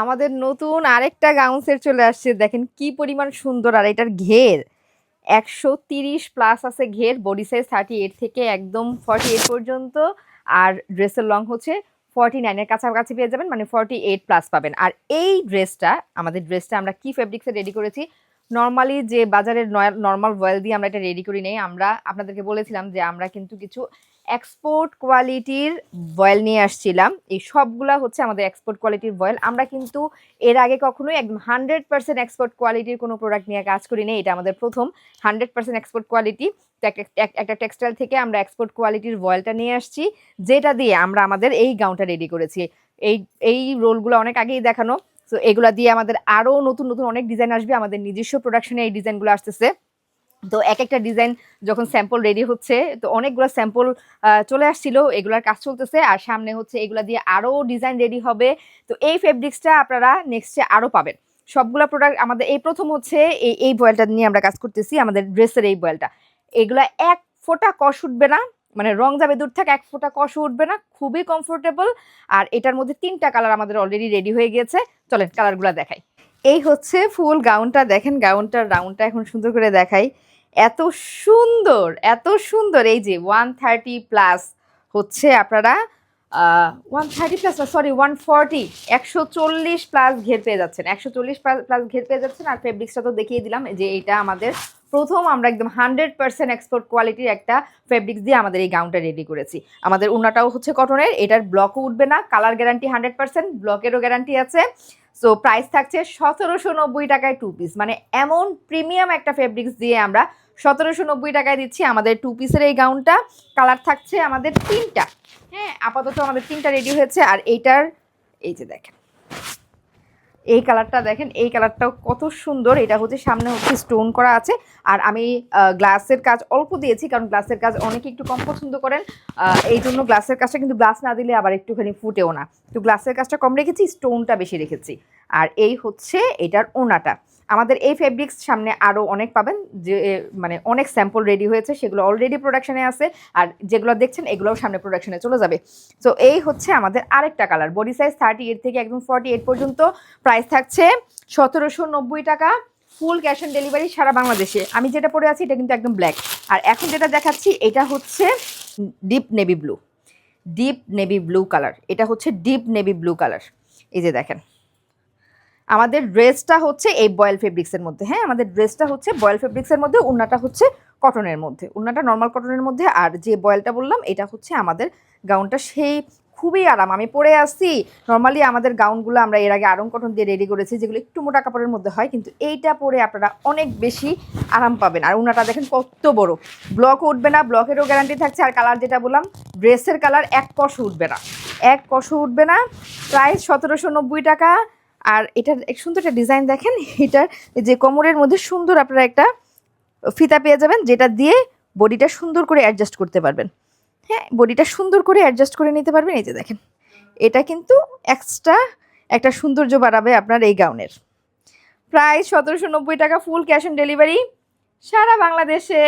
আমাদের নতুন আরেকটা গাউন্সের চলে আসছে। দেখেন কি পরিমাণ সুন্দর, আর এটার ঘের। একশো তিরিশ প্লাস আছে ঘের বডি সাইজ থার্টি থেকে একদম ফর্টি পর্যন্ত। আর ড্রেসের লং হচ্ছে ফর্টি নাইনের কাছাকাছি পেয়ে যাবেন মানে ফর্টি এইট প্লাস পাবেন। আর এই ড্রেসটা আমাদের ড্রেসটা আমরা কি ফেব্রিক্সে রেডি করেছি? নর্মালি যে বাজারের নর্মাল ভয়েল দিয়ে আমরা এটা রেডি করি নেই, আমরা আপনাদেরকে বলেছিলাম যে আমরা কিন্তু কিছু এক্সপোর্ট কোয়ালিটির ভয়েল নিয়ে আসছিলাম। এই সবগুলা হচ্ছে আমাদের এক্সপোর্ট কোয়ালিটির ভয়েল আমরা কিন্তু এর আগে কখনোই একদম হান্ড্রেড পার্সেন্ট এক্সপোর্ট কোয়ালিটির কোনো প্রোডাক্ট নিয়ে কাজ করি নেই, এটা আমাদের প্রথম। হান্ড্রেড পার্সেন্ট এক্সপোর্ট কোয়ালিটি একটা টেক্সটাইল থেকে আমরা এক্সপোর্ট কোয়ালিটির ভয়েলটা নিয়ে আসছি, যেটা দিয়ে আমরা আমাদের এই গাউনটা রেডি করেছি। এই এই রোলগুলো অনেক আগেই দেখানো। তো এগুলা দিয়ে আমাদের আরও নতুন নতুন অনেক ডিজাইন আসবে। আমাদের নিজস্ব প্রোডাকশনে এই ডিজাইনগুলো আসতেছে। তো এক একটা ডিজাইন যখন স্যাম্পল রেডি হচ্ছে, তো অনেকগুলো স্যাম্পল চলে আসছিল, এগুলার কাজ চলতেছে। আর সামনে হচ্ছে এগুলা দিয়ে আরও ডিজাইন রেডি হবে। তো এই ফেব্রিক্সটা আপনারা নেক্সটে আরও পাবেন। সবগুলো প্রোডাক্ট আমাদের, এই প্রথম হচ্ছে এই এই বয়েলটা নিয়ে আমরা কাজ করতেছি, আমাদের ড্রেসের এই বয়েলটা এগুলা এক ফোঁটা কষ উঠবে না মানে রং যাবে দূর থেকে, এক ফোঁটা কষ উঠবে না, খুবই কমফোর্টেবল আর এটার মধ্যে তিনটা কালার আমাদের অলরেডি রেডি হয়ে গিয়েছে। চলেন কালারগুলো দেখাই। এই হচ্ছে ফুল গাউনটা, দেখেন গাউনটার রাউন্ডটা এখন সুন্দর করে দেখাই। এত সুন্দর এত সুন্দর, এই যে ওয়ান থার্টি প্লাস হচ্ছে আপনারা one thirty plus sorry one forty একশো চল্লিশ প্লাস ঘের পেয়ে যাচ্ছেন, একশো চল্লিশ প্লাস ঘের পেয়ে যাচ্ছেন। আর ফেব্রিক্সটা তো দেখিয়ে দিলাম যে এটা আমাদের প্রথম আমরা একদম হান্ড্রেড পার্সেন্ট এক্সপোর্ট কোয়ালিটির একটা ফেব্রিক্স দিয়ে আমাদের এই গাউনটা রেডি করেছি। আমাদের উন্নাটাও হচ্ছে কটনের এটার ব্লকও উঠবে না কালার গ্যারান্টি হান্ড্রেড পার্সেন্ট ব্লকেরও গ্যারান্টি আছে। সো প্রাইস থাকছে সতেরোশো নব্বই টাকায় টু পিস মানে এমন প্রিমিয়াম একটা ফেব্রিক্স দিয়ে আমরা সতেরোশো নব্বই টাকায় দিচ্ছি আমাদের টু পিসের এই গাউনটা কালার থাকছে আমাদের তিনটা। হ্যাঁ আপাতত আমাদের তিনটা রেডি হয়েছে। আর এইটার এই যে দেখেন এই কালারটা দেখেন, এই কালারটাও কত সুন্দর। এটা হচ্ছে সামনে হচ্ছে স্টোন করা আছে। আর আমি গ্লাসের কাজ অল্প দিয়েছি, কারণ গ্লাসের কাজ অনেকে একটু কম পছন্দ করেন। এই জন্য গ্লাসের কাজটা কিন্তু গ্লাস না দিলে আবার একটুখানি ফুটেও না। তো গ্লাসের কাজটা কম রেখেছি স্টোনটা বেশি রেখেছি। আর এই হচ্ছে এটার ওনাটা। আমাদের এই ফেব্রিক্স সামনে আরও অনেক পাবেন যে মানে অনেক স্যাম্পল রেডি হয়েছে, সেগুলো অলরেডি প্রোডাকশনে আছে, আর যেগুলো দেখছেন এগুলোও সামনে প্রোডাকশনে চলে যাবে। তো এই হচ্ছে আমাদের আরেকটা colour body size thirty eight থেকে একদম ফর্টি এইট পর্যন্ত। প্রাইস থাকছে সতেরোশো নব্বই টাকা ফুল ক্যাশ অন ডেলিভারি সারা বাংলাদেশে। আমি যেটা পরে আছি, এটা কিন্তু একদম ব্ল্যাক আর এখন যেটা দেখাচ্ছি, এটা হচ্ছে deep navy blue deep navy blue colour এটা হচ্ছে ডিপ নেভি ব্লু কালার এই যে দেখেন। আমাদের ড্রেসটা হচ্ছে এই বয়েল ফেব্রিক্সের মধ্যে হ্যাঁ? আমাদের ড্রেসটা হচ্ছে বয়েল ফেব্রিক্সের মধ্যে, উন্নাটা হচ্ছে কটনের মধ্যে। উন্নাটা নর্মাল কটনের মধ্যে, আর যে বয়েলটা বললাম, এটা হচ্ছে আমাদের গাউনটা সেই খুবই আরাম। আমি পরে আসছি নর্মালি আমাদের গাউনগুলো আমরা এর আগে আরং কটন দিয়ে রেডি করেছি, যেগুলো একটু মোটা কাপড়ের মধ্যে হয়, কিন্তু এইটা পরে আপনারা অনেক বেশি আরাম পাবেন। আর উনাটা দেখেন কত বড়। ব্লক উঠবে না ব্লকেরও গ্যারান্টি থাকছে। আর কালার যেটা বললাম ড্রেসের কালার এক কষ উঠবে না। এক কষ উঠবে না, প্রাইস সতেরোশো নব্বই টাকা। আর এটার সুন্দর একটা ডিজাইন দেখেন, এটার যে কোমরের মধ্যে সুন্দর আপনারা একটা ফিতা পেয়ে যাবেন, যেটা দিয়ে বডিটা সুন্দর করে অ্যাডজাস্ট করতে পারবেন। হ্যাঁ বডিটা সুন্দর করে অ্যাডজাস্ট করে নিতে পারবেন, এই যে দেখেন। এটা কিন্তু এক্সট্রা একটা সৌন্দর্য বাড়াবে আপনার এই গাউনের প্রায় সতেরোশো নব্বই টাকা ফুল ক্যাশ অন ডেলিভারি সারা বাংলাদেশে।